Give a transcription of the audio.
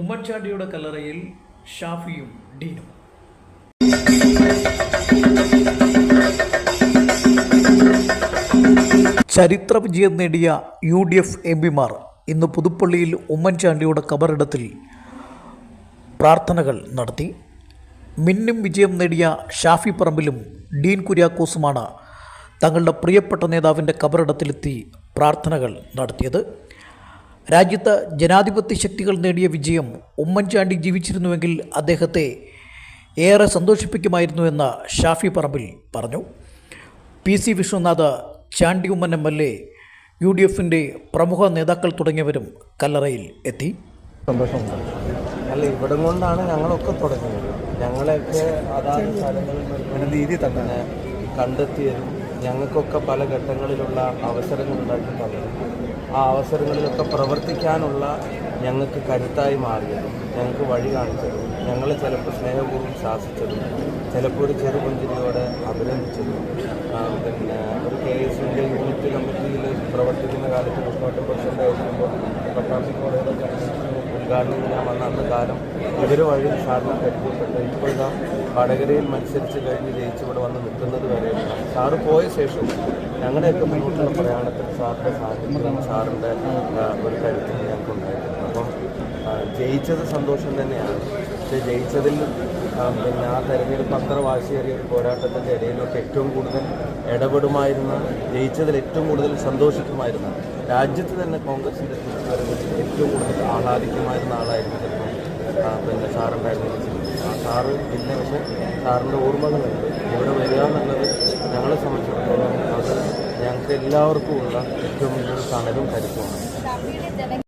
ഉമ്മൻചാണ്ടിയുടെ കല്ലറയിൽ ഷാഫിയും ഡീനും. ചരിത്ര വിജയം നേടിയ യു ഡി എഫ് എം പിമാർ ഇന്ന് പുതുപ്പള്ളിയിൽ ഉമ്മൻചാണ്ടിയുടെ കബറിടത്തിൽ പ്രാർത്ഥനകൾ നടത്തി. മിന്നും വിജയം നേടിയ ഷാഫി പറമ്പിലും ഡീൻ കുര്യാക്കോസുമാണ് തങ്ങളുടെ പ്രിയപ്പെട്ട നേതാവിന്റെ കബറിടത്തിലെത്തി പ്രാർത്ഥനകൾ നടത്തിയത്. രാജ്യത്ത് ജനാധിപത്യ ശക്തികൾ നേടിയ വിജയം ഉമ്മൻചാണ്ടി ജീവിച്ചിരുന്നുവെങ്കിൽ അദ്ദേഹത്തെ ഏറെ സന്തോഷിപ്പിക്കുമായിരുന്നു എന്ന് ഷാഫി പറമ്പിൽ പറഞ്ഞു. P C Vishwanath Chandy Oommen M L A U D എഫിന്റെ പ്രമുഖ നേതാക്കൾ തുടങ്ങിയവരും കല്ലറയിൽ എത്തി. സന്തോഷമുണ്ട്. അല്ല ഇവിടം കൊണ്ടാണ് ഞങ്ങളൊക്കെ തുടങ്ങിയത്. ഞങ്ങളെയൊക്കെ അതാത് സ്ഥലങ്ങളിൽ ഒരു രീതി തന്നെ. കണ്ടെത്തിയതും ഞങ്ങൾക്കൊക്കെ പല ഘട്ടങ്ങളിലുള്ള അവസരങ്ങൾ ഉണ്ടാക്കി തന്നത് ആ അവസരങ്ങളിലൊക്കെ പ്രവർത്തിക്കാനുള്ള ഞങ്ങൾക്ക് കരുത്തായി മാറിയതും ഞങ്ങൾക്ക് വഴി കാണിച്ചതും ഞങ്ങളെ ചിലപ്പോൾ സ്നേഹപൂർവം ശാസിച്ചതും ചിലപ്പോൾ ഒരു ചെറുപുഞ്ചിരിയോടെ അഭിനന്ദിച്ചതും പിന്നെ ഒരു കെ എസിന്റെ യൂണിറ്റ് കമ്മിറ്റിയിൽ പ്രവർത്തിക്കുന്ന കാലത്ത് മുന്നോട്ട് പ്രസിഡന്റ് ആയിരിക്കുമ്പോൾ പട്ടാമ്പി കോളേജിലൊക്കെ ഉദ്ഘാടനം ചെയ്യാൻ വന്ന അന്ന് കാലം ഇവർ വഴി സാറിനെ പരിചയപ്പെട്ട്. ഇപ്പോൾ വടകരയിൽ മത്സരിച്ച് കഴിഞ്ഞ് ജയിച്ചിവിടെ വന്ന് നിൽക്കുന്നത് വരെ സാറ് പോയ ശേഷം ഞങ്ങളുടെയൊക്കെ മുന്നോട്ടുള്ള പ്രയാണത്തിൽ സാറിന്റെ സാന്നിധ്യം സാറിന്റെ ഒരു കരുത്തും ഞങ്ങൾക്കുണ്ടായിട്ടുണ്ട് അപ്പം ജയിച്ചത് സന്തോഷം തന്നെയാണ്. പക്ഷേ ജയിച്ചതിൽ പിന്നെ ആ തെരഞ്ഞെടുപ്പ് അത്ര വാശിയേറിയ ഒരു പോരാട്ടത്തിന്റെ ഇടയിലൊക്കെ ഏറ്റവും കൂടുതൽ ഇടപെടുമായിരുന്ന ജയിച്ചതിൽ ഏറ്റവും കൂടുതൽ സന്തോഷിക്കുമായിരുന്ന രാജ്യത്ത് തന്നെ കോൺഗ്രസിന്റെ തിരിച്ചുവരവിൽ ഏറ്റവും കൂടുതൽ ആഹ്ലാദിക്കുമായിരുന്ന ആളായിരുന്നു ചിലപ്പോൾ പിന്നെ സാറുണ്ടായിരുന്നു ആ സാറ് പിന്നെ പക്ഷേ സാറിന്റെ ഓർമ്മകളുണ്ട്. ഇവിടെ വരിക എന്നുള്ളത് ഞങ്ങളെ സംബന്ധിച്ചിടത്തോളം അത് ഞങ്ങൾക്ക് എല്ലാവർക്കും ഉള്ള ഏറ്റവും വലിയൊരു തണലും കരുത്തുമാണ്.